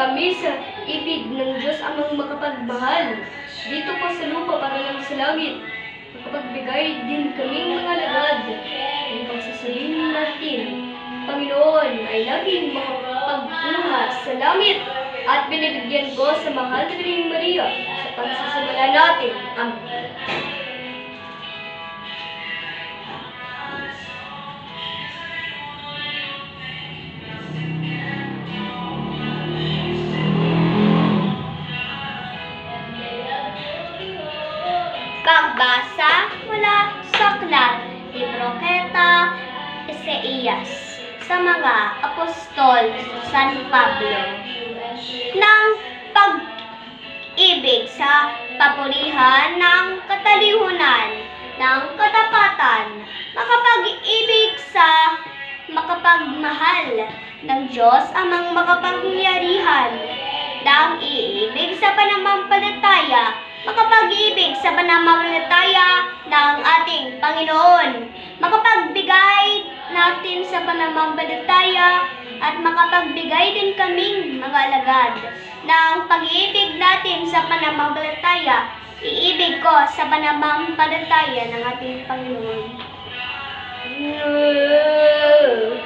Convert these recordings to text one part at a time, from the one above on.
kami sa ibig ng Diyos amang makapagmahal. Dito po sa lupa para lang sa langit. Makapagbigay din kaming mga lagad. Ang pagsasabihin natin, Panginoon, ay laging makapagkuha sa langit at binibigyan ko sa mahal na Maria sa pagsasamala natin. Amen. Isaías sa mga apostol San Pablo ng pag-ibig sa papurihan ng katalihunan ng katapatan, makapag-ibig sa makapagmahal ng Diyos amang makapangyarihan, ng iibig sa pananampalataya, makapag-ibig sa pananampalataya ng ating Panginoon, makapagbigay natin sa pananampalataya at makapagbigay din kaming mga alagad ng pag-ibig natin sa pananampalataya, iibig ko sa pananampalataya ng ating Panginoon. Hallelujah,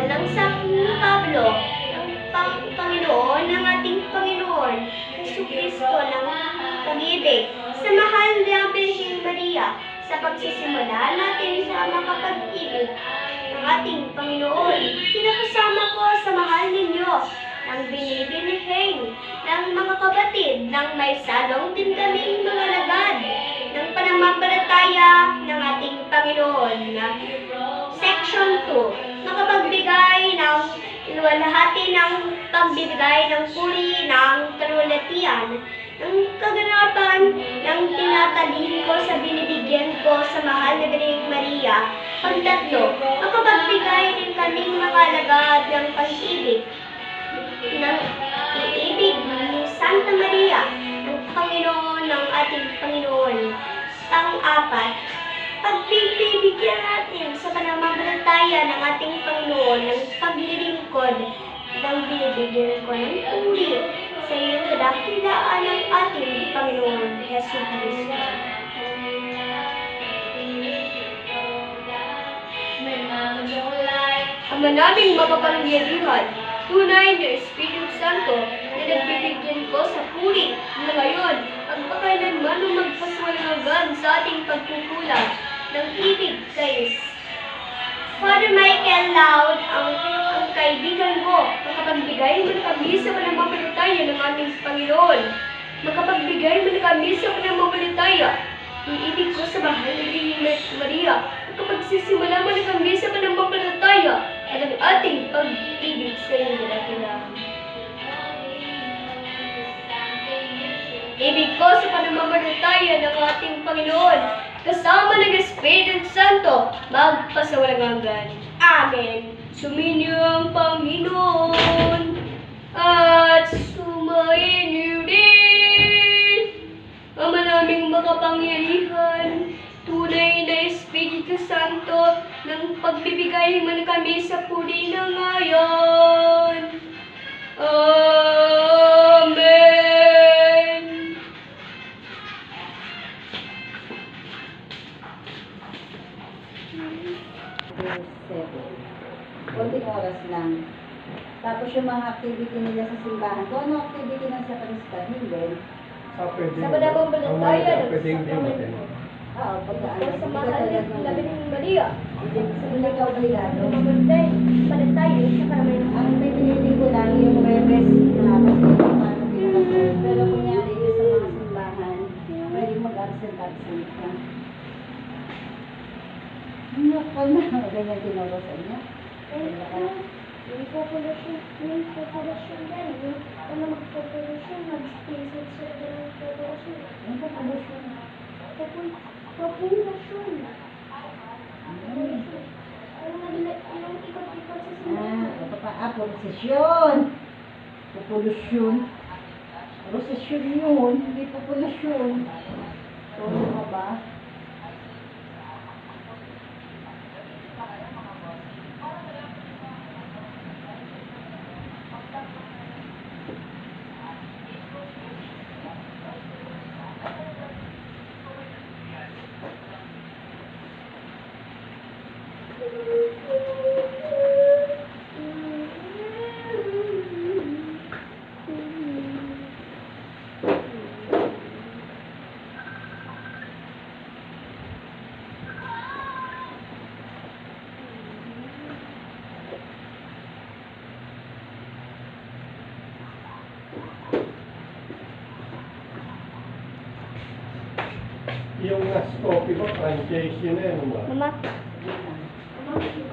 apostol ng San Pablo, ng Pang Panginoon, ng ating Panginoon, Yesu Kristo ng pag-ibig, sa mahal na Birheng Maria, sa pagsisimula natin sa makapag-ibig ng ating Panginoon. Pinakasama ko sa mahal ninyo ng binibiliheng na ng mga kapatid ng may salong din kaming mga lagad ng pananampalataya ng ating Panginoon. Section 2. Nakapagbigay ng iluwalhati ng pagbibigay ng puri ng kalulatian ng kaganapan ng tinatalin ko sa binibigyan ko sa mahal na Birheng Maria. Pagtatlo, makapagbigay din kaming mga lagad ng pag-ibig ng iibig ni Santa Maria, ng Panginoon ng ating Panginoon. Pang-apat, pagbibigyan natin sa pananampalataya ng ating Panginoon ng paglilingkod ng binibigyan ko ng puri sa iyong kadakilaan ng ating Panginoon, Yesu Cristo. Ama naming makapangyarihan, tunay na Espiritu Santo na nagbibigyan ko sa puri na ngayon ang pakailanman ng magpaswalhagan sa ating pagkukulang ng ibig kay Father Michael Loud, ang, ang kaibigan ko, makapagbigay mo kami sa pananampalataya ng aming Panginoon. Makapagbigay mo kami sa pananampalataya. Iibig ko sa na Birheng Maria. Makapagsisimula mo na kami sa pananampalataya at ang ating pag-ibig sa iyo na kailangan. Ibig ko sa pananampalataya ng ating Panginoon, kasama ng Espiritu Santo, magpasawalang hanggan. Amen. Suminyo ang Panginoon at sumainyo din. Ama naming makapangyarihan, tunay na Espiritu Santo, ng pagbibigay mo na kami sa puri na ngayon. Amen. Tapos yung mga activity nila sa simbahan. Kung ano activity na sa kanista, hindi. Sa pwede Sa ng Pwede hindi sa natin. Oo, pagka ano, Sa ka mahal ng ng... labi ng Maria. Hindi hindi ka obligado. Mamatay, palatay, sa karamihan. Ang may pinitin ko lang yung Webes na kasi Pero kunyari yung sa mga simbahan, pwede mag-absent-absent ka. Ano ko na? Ganyan tinuro sa inyo? Wala ka. Yung populasyon, yung populasyon yan, yung ano magpopulasyon, mag-spaces sila din ng populasyon. Ano ba kalusyon? Popul- Populasyon. Hmm. Ang nagla- yung ikot-ikot sa Ah, simbahan. ito pa. Ah, prosesyon. Populasyon. Prosesyon yun, hindi populasyon. Turo ka ba? yung Nescoffee mo, franchise yun eh. Mama. Mama.